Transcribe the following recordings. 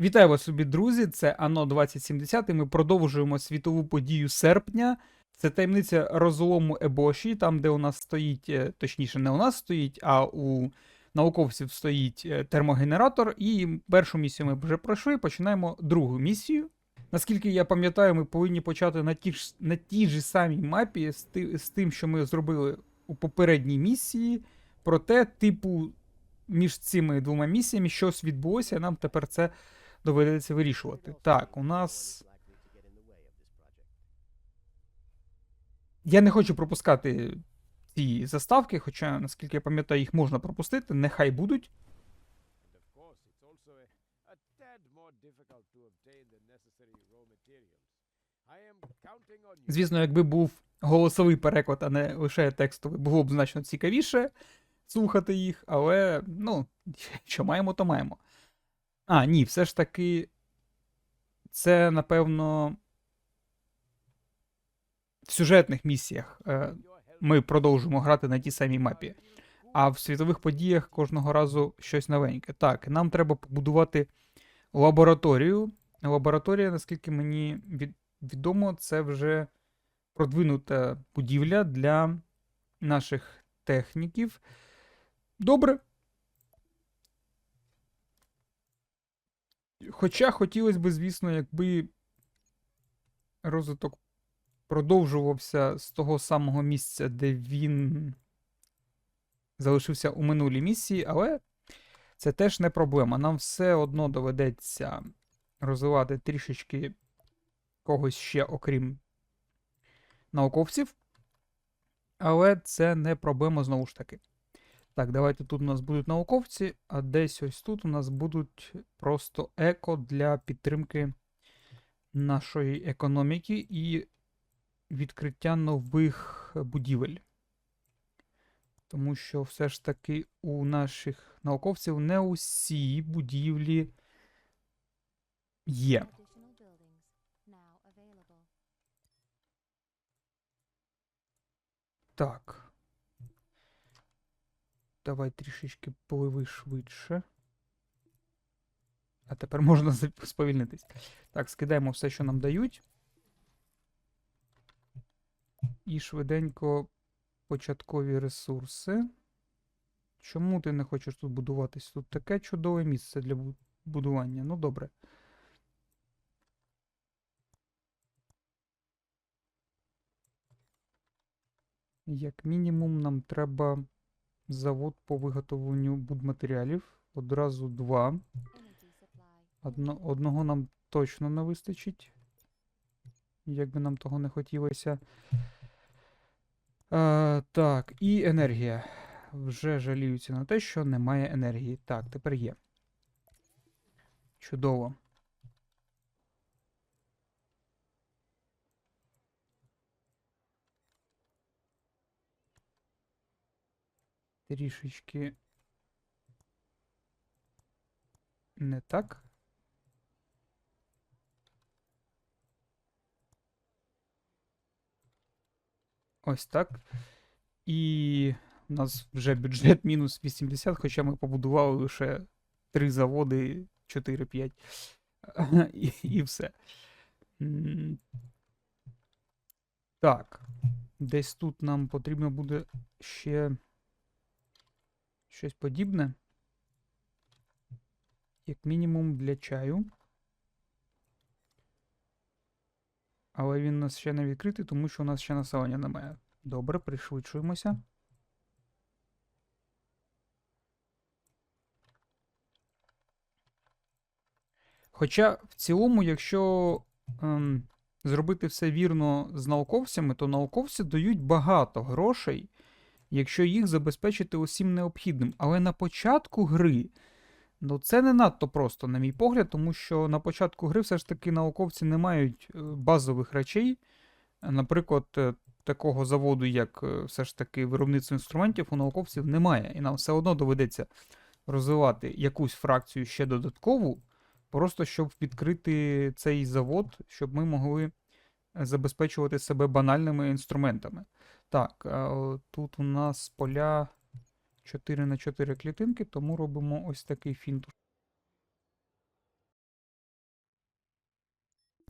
Вітаю вас, любі друзі! Це ано 2070. і Ми продовжуємо світову подію серпня. Це таємниця розлому Ебоші, там, де у нас стоїть, е, точніше, не у нас стоїть, а у науковців стоїть е, термогенератор. І першу місію ми вже пройшли. Починаємо другу місію. Наскільки я пам'ятаю, ми повинні почати на ті ж на тій ж самій мапі з, ти, з тим, що ми зробили у попередній місії. Проте, типу, між цими двома місіями щось відбулося, нам тепер це доведеться вирішувати. Так, у нас. Я не хочу пропускати ці заставки, хоча, наскільки я пам'ятаю, їх можна пропустити, нехай будуть. Звісно, якби був голосовий переклад, а не лише текстовий, було б значно цікавіше слухати їх, але, ну, що маємо, то маємо. А, ні, все ж таки, це, напевно, в сюжетних місіях е, ми продовжуємо грати на тій самій мапі. А в світових подіях кожного разу щось новеньке. Так, нам треба побудувати лабораторію. Лабораторія, наскільки мені від, відомо, це вже продвинута будівля для наших техніків. Добре. Хоча хотілося б, звісно, якби розвиток продовжувався з того самого місця, де він залишився у минулій місії, але це теж не проблема. Нам все одно доведеться розвивати трішечки когось ще, окрім науковців. Але це не проблема знову ж таки. Так, давайте тут у нас будуть науковці, а десь ось тут у нас будуть просто еко для підтримки нашої економіки і відкриття нових будівель. Тому що все ж таки у наших науковців не усі будівлі є. Так. Давай трішечки пливи швидше. А тепер можна сповільнитись. Так, скидаємо все, що нам дають. І швиденько початкові ресурси. Чому ти не хочеш тут будуватись? Тут таке чудове місце для будування. Ну, добре. Як мінімум, нам треба завод по виготовленню будматеріалів. Одразу два. Одно, одного нам точно не вистачить. Як би нам того не хотілося. А, так, і енергія. Вже жаліються на те, що немає енергії. Так, тепер є. Чудово. Трішечки не так. Ось так. І у нас вже бюджет мінус 80, хоча ми побудували лише 3 заводи, 4-5. І, і все. Так. Десь тут нам потрібно буде ще щось подібне. Як мінімум для чаю. Але він у нас ще не відкритий, тому що у нас ще населення немає. Добре, пришвидшуємося. Хоча в цілому, якщо ем, зробити все вірно з науковцями, то науковці дають багато грошей, якщо їх забезпечити усім необхідним. Але на початку гри Ну, це не надто просто, на мій погляд, тому що на початку гри все ж таки науковці не мають е, базових речей. Наприклад, е, такого заводу, як е, все ж таки виробництво інструментів, у науковців немає. І нам все одно доведеться розвивати якусь фракцію ще додаткову, просто щоб відкрити цей завод, щоб ми могли забезпечувати себе банальними інструментами. Так, тут у нас поля 4 на 4 клітинки, тому робимо ось такий фінт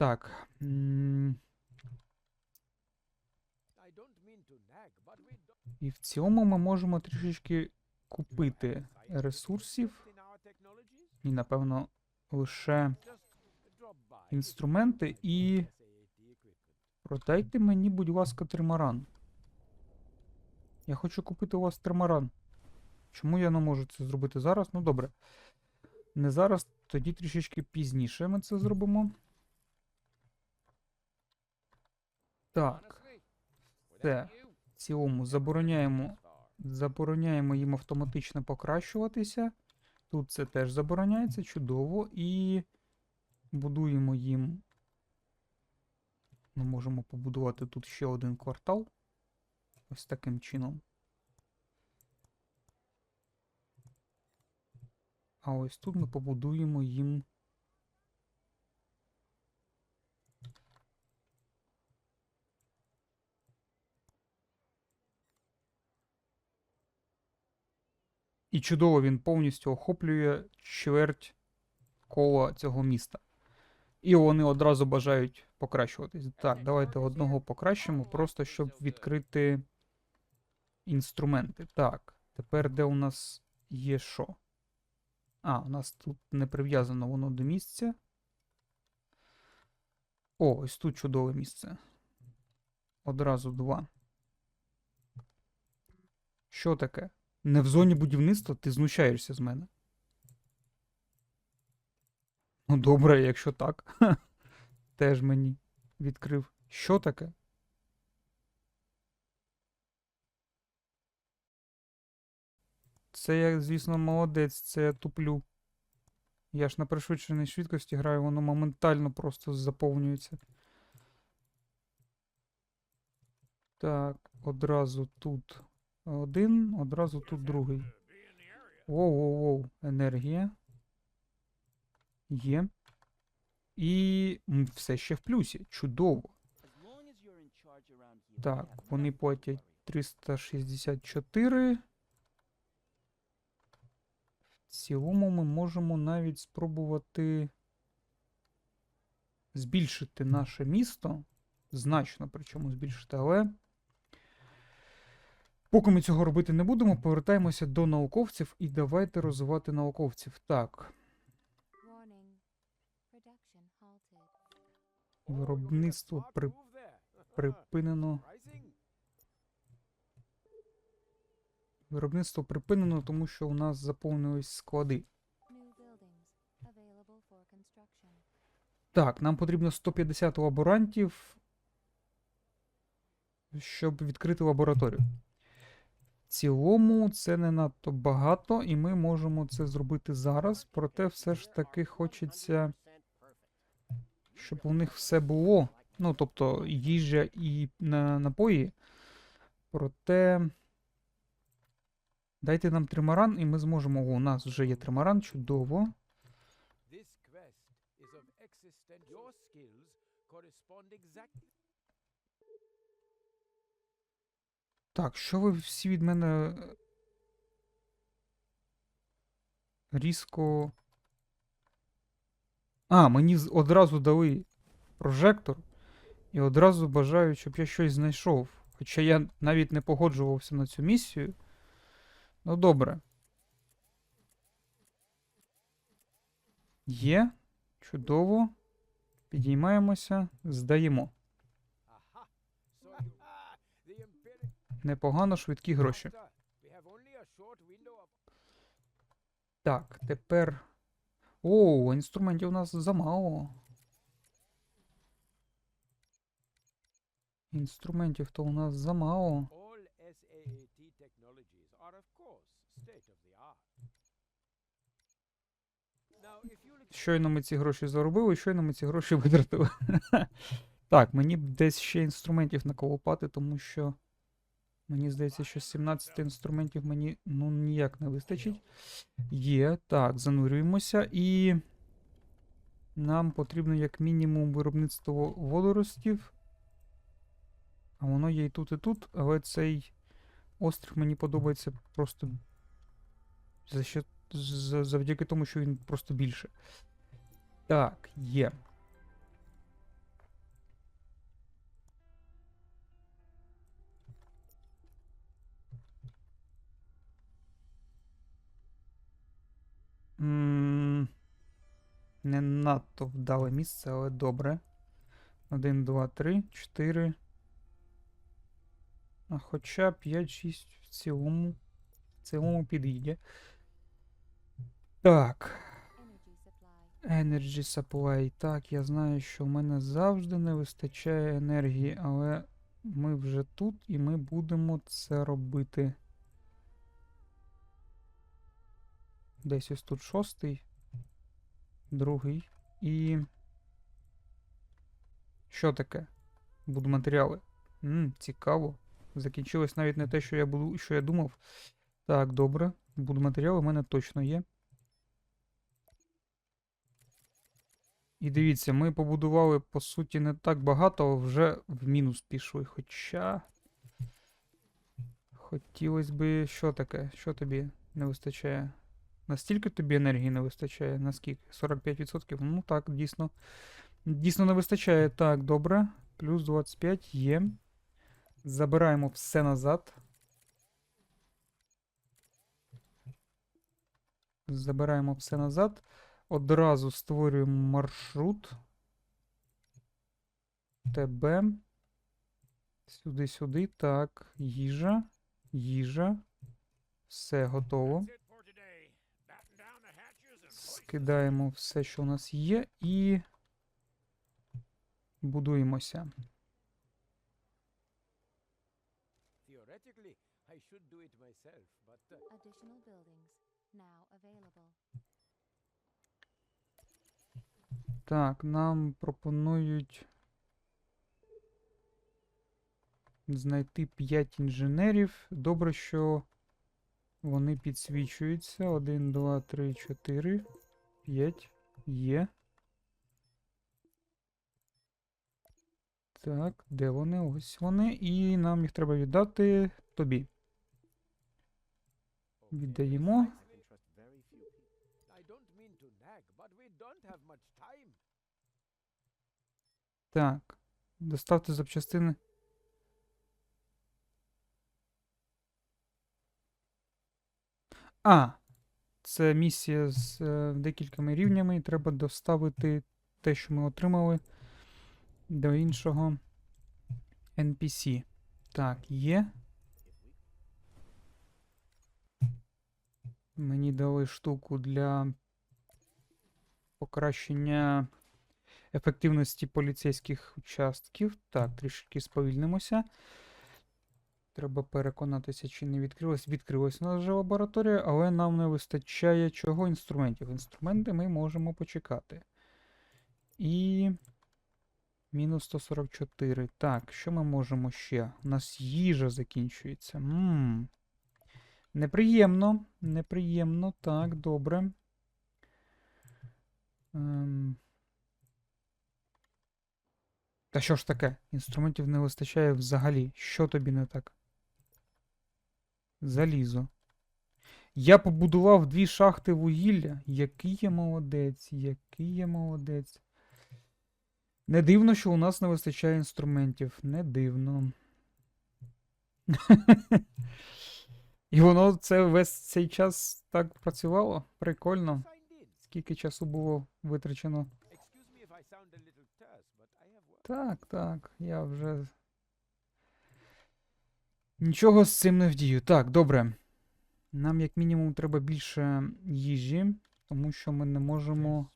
Так. І в цілому ми можемо трішечки купити ресурсів. І, напевно, лише інструменти і. Продайте мені, будь ласка, тримаран. Я хочу купити у вас тримаран. Чому я не можу це зробити зараз? Ну добре. Не зараз, тоді трішечки пізніше ми це зробимо. Так, все. В цілому забороняємо, забороняємо їм автоматично покращуватися. Тут це теж забороняється, чудово. І будуємо їм. Ми можемо побудувати тут ще один квартал. Ось таким чином. А ось тут ми побудуємо їм. І чудово він повністю охоплює чверть кола цього міста. І вони одразу бажають покращуватись. Так, давайте одного покращимо, просто щоб відкрити інструменти. Так, тепер де у нас є що? А, у нас тут не прив'язано воно до місця. О, ось тут чудове місце. Одразу два. Що таке? Не в зоні будівництва ти знущаєшся з мене. Ну, добре, якщо так. Теж мені відкрив. Що таке? Це я, звісно, молодець, це я туплю. Я ж на пришвидшеній швидкості граю, воно моментально просто заповнюється. Так, одразу тут один, одразу тут другий. Воу-воу-воу, енергія. Є. І все ще в плюсі. Чудово. Так, вони платять 364. В цілому ми можемо навіть спробувати збільшити наше місто. Значно причому збільшити, але. Поки ми цього робити не будемо, повертаємося до науковців і давайте розвивати науковців. Так, виробництво при... припинено. Виробництво припинено, тому що у нас заповнились склади. Так, нам потрібно 150 лаборантів, щоб відкрити лабораторію. В цілому це не надто багато, і ми можемо це зробити зараз. Проте все ж таки хочеться, щоб у них все було. Ну, тобто їжа і напої. Проте. Дайте нам тримаран, і ми зможемо. О, у нас вже є тримаран, чудово. Так, що ви всі від мене е, різко. А, мені одразу дали прожектор і одразу бажають, щоб я щось знайшов. Хоча я навіть не погоджувався на цю місію. Ну, добре. Є. Чудово. Підіймаємося, здаємо. Непогано, швидкі гроші. Так, тепер. О, інструментів у нас замало. Інструментів то у нас замало. Щойно ми ці гроші заробили, щойно ми ці гроші витратили. так, мені б десь ще інструментів наколопати, тому що. Мені здається, що 17 інструментів мені ну ніяк не вистачить. Є. Так, занурюємося і. Нам потрібно як мінімум виробництво водоростів. А воно є і тут, і тут, але цей острів мені подобається просто за що, за- завдяки тому, що він просто більше. Так, є. Не надто вдале місце, але добре. 1, 2, 3, 4. А хоча 5, 6 в цілому. В цілому підійде. Так. Energy supply. Так, я знаю, що в мене завжди не вистачає енергії, але ми вже тут і ми будемо це робити. Десь ось тут шостий, другий і. Що таке? Будматеріали. Мм, цікаво. Закінчилось навіть не те, що я буду, що я думав. Так, добре. Будматеріали в мене точно є. І дивіться, ми побудували, по суті, не так багато, а вже в мінус пішли. Хоча. Хотілося би. Що таке? Що тобі не вистачає? Настільки тобі енергії не вистачає? Наскільки? 45%? Ну так, дійсно. Дійсно не вистачає. Так, добре. Плюс 25 є. Забираємо все назад. Забираємо все назад. Одразу створюємо маршрут. ТБ. Сюди, сюди. Так, їжа. Їжа. Все готово. Скидаємо все, що у нас є, і будуємося. Theoretically, I should do it myself, but uh, Additional buildings now available. Так, нам пропонують знайти 5 інженерів. Добре, що вони підсвічуються. 1, 2, 3, 4, 5. Є. Так, де вони? Ось вони. І нам їх треба віддати тобі. Віддаємо. Так. Доставте запчастини. А. Це місія з е, декількома рівнями. і Треба доставити те, що ми отримали до іншого NPC. Так, є. Мені дали штуку для покращення ефективності поліцейських участків. Так, трішки сповільнимося. Треба переконатися, чи не відкрилась. Відкрилась у нас вже лабораторія, але нам не вистачає чого інструментів. Інструменти ми можемо почекати. І. Мінус 144. Так, що ми можемо ще? У нас їжа закінчується. Ммм. Неприємно. Неприємно. Так, добре. Ем... Та що ж таке? Інструментів не вистачає взагалі. Що тобі не так? Залізо. Я побудував дві шахти вугілля. Який я молодець, який я молодець. Не дивно, що у нас не вистачає інструментів. Не дивно. І воно це весь цей час так працювало? Прикольно. Скільки часу було витрачено? Так, так, я вже. Нічого з цим не вдію. Так, добре. Нам, як мінімум, треба більше їжі, тому що ми не можемо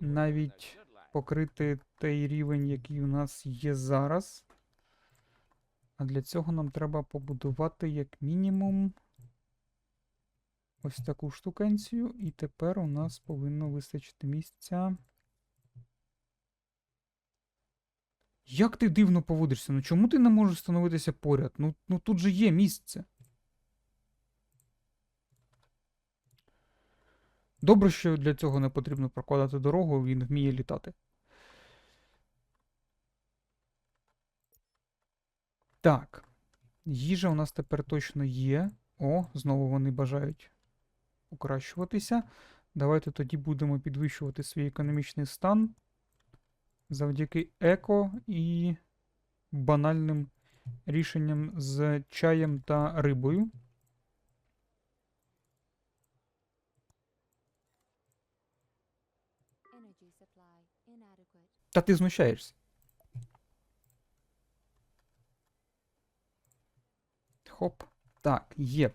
навіть покрити той рівень, який у нас є зараз. А для цього нам треба побудувати як мінімум ось таку штукенцію, і тепер у нас повинно вистачити місця. Як ти дивно поводишся? Ну чому ти не можеш становитися поряд? Ну, ну тут же є місце. Добре, що для цього не потрібно прокладати дорогу, він вміє літати. Так. Їжа у нас тепер точно є. О, знову вони бажають покращуватися. Давайте тоді будемо підвищувати свій економічний стан завдяки еко і банальним рішенням з чаєм та рибою. Та ти знущаєшся. Хоп. Так, є.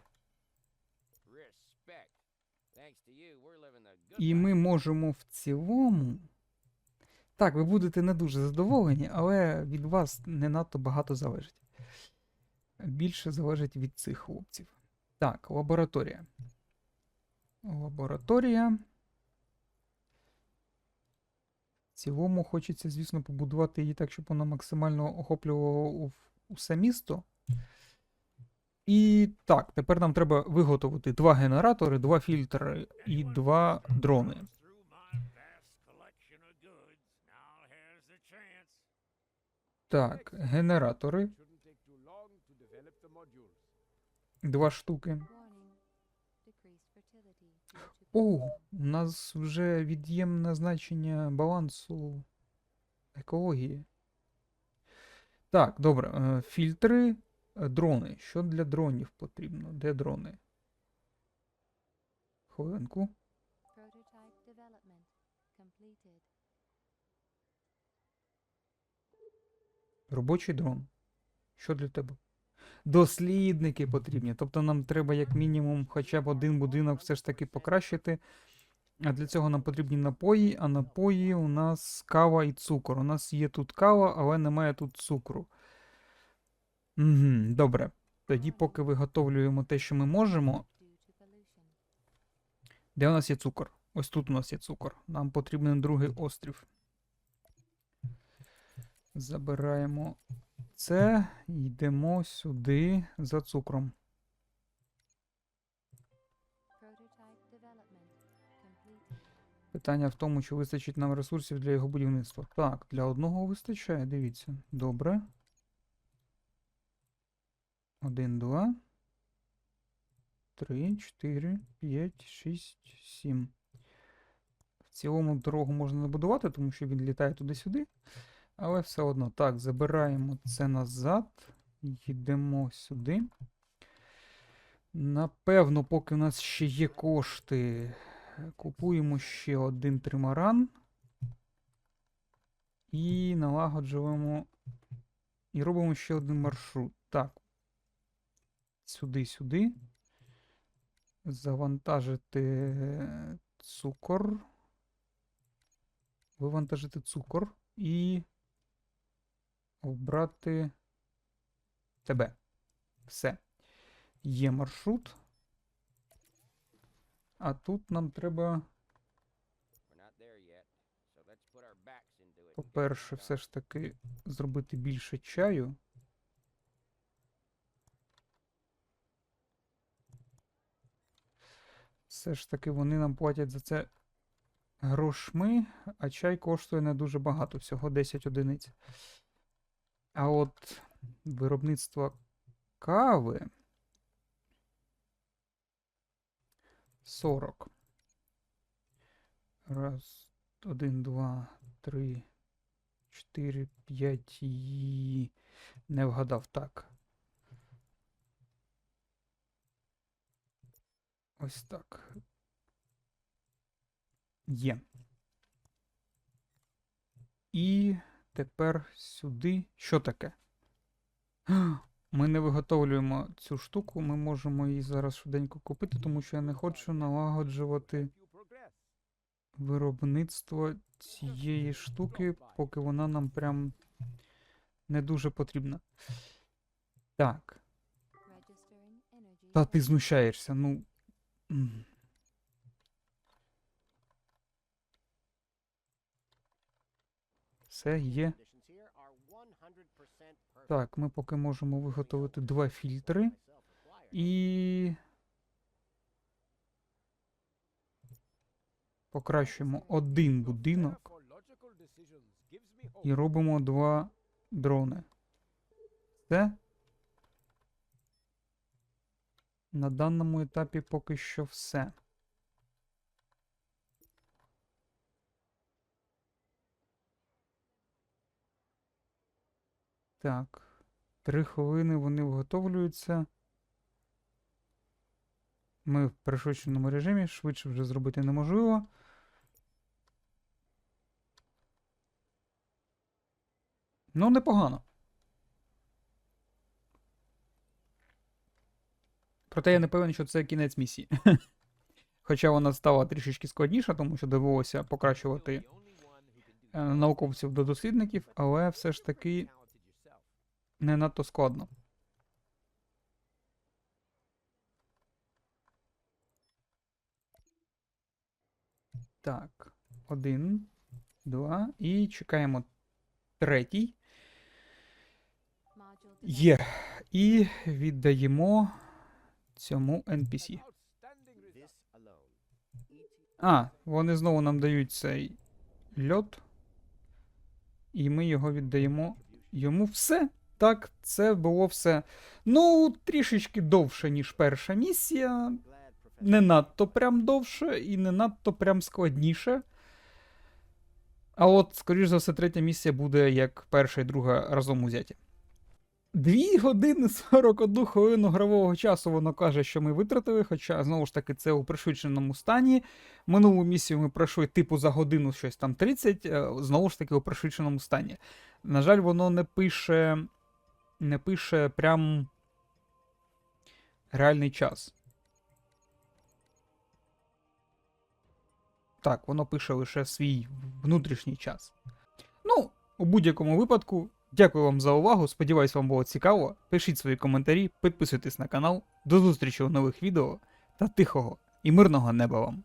І ми можемо в цілому. Так, ви будете не дуже задоволені, але від вас не надто багато залежить. Більше залежить від цих хлопців. Так, лабораторія. Лабораторія. В цілому хочеться, звісно, побудувати її так, щоб вона максимально охоплювала усе місто. І так, тепер нам треба виготовити два генератори, два фільтри і два дрони. The modules. два штуки. О, у нас вже від'ємне значення балансу екології. Так, добре. е, Фільтри, е, дрони. Що для дронів потрібно? Де дрони? Хвилинку. Робочий дрон. Що для тебе? Дослідники потрібні. Тобто нам треба як мінімум хоча б один будинок все ж таки покращити. А для цього нам потрібні напої, а напої у нас кава і цукор. У нас є тут кава, але немає тут цукру. Угу, добре. Тоді, поки виготовлюємо те, що ми можемо. Де у нас є цукор? Ось тут у нас є цукор. Нам потрібен другий острів. Забираємо це, йдемо сюди за цукром. Питання в тому, чи вистачить нам ресурсів для його будівництва. Так, для одного вистачає, дивіться. Добре. Один, два. Три, чотири, п'ять, шість, сім. В цілому дорогу можна не будувати, тому що він літає туди-сюди. Але все одно. Так, забираємо це назад. Йдемо сюди. Напевно, поки в нас ще є кошти, Купуємо ще один тримаран. І налагоджуємо. І робимо ще один маршрут. Так. Сюди, сюди. Завантажити цукор. Вивантажити цукор і обрати тебе. Все. Є маршрут. А тут нам треба, по-перше, все ж таки зробити більше чаю. Все ж таки вони нам платять за це грошми, а чай коштує не дуже багато, всього 10 одиниць. А от виробництво кави 40. Раз, один, два, три, чотири, п'ять і. Не вгадав так. Ось так. Є. І тепер сюди. Що таке? Ми не виготовлюємо цю штуку, ми можемо її зараз швиденько купити, тому що я не хочу налагоджувати виробництво цієї штуки, поки вона нам прям не дуже потрібна. Так. Та ти знущаєшся, ну. Все є. Conditions here are 100% perfect. Так, ми поки можемо виготовити два фільтри і. Покращуємо один будинок і робимо два дрони. Все. На даному етапі поки що все. Так, три хвилини вони виготовлюються. Ми в пришвидшеному режимі, швидше вже зробити неможливо. Ну, непогано. Проте я не певен, що це кінець місії. Хоча вона стала трішечки складніша, тому що довелося покращувати е, науковців до дослідників, але все ж таки не надто складно. Так, один, два. І чекаємо третій. Є. І віддаємо цьому NPC. А, вони знову нам дають цей льот. І ми його віддаємо йому все. Так, це було все. Ну, трішечки довше, ніж перша місія. Не надто прям довше і не надто прям складніше. А от, скоріш за все, третя місія буде як перша і друга разом узяті. Дві години 41 хвилину гравого часу воно каже, що ми витратили, хоча, знову ж таки, це у пришвидшеному стані. Минулу місію ми пройшли типу за годину щось там 30, е, знову ж таки у пришвидшеному стані. На жаль, воно не пише. Не пише прям реальний час. Так, воно пише лише свій внутрішній час. Ну, у будь-якому випадку, дякую вам за увагу. Сподіваюсь, вам було цікаво. Пишіть свої коментарі, підписуйтесь на канал. До зустрічі у нових відео та тихого і мирного неба вам!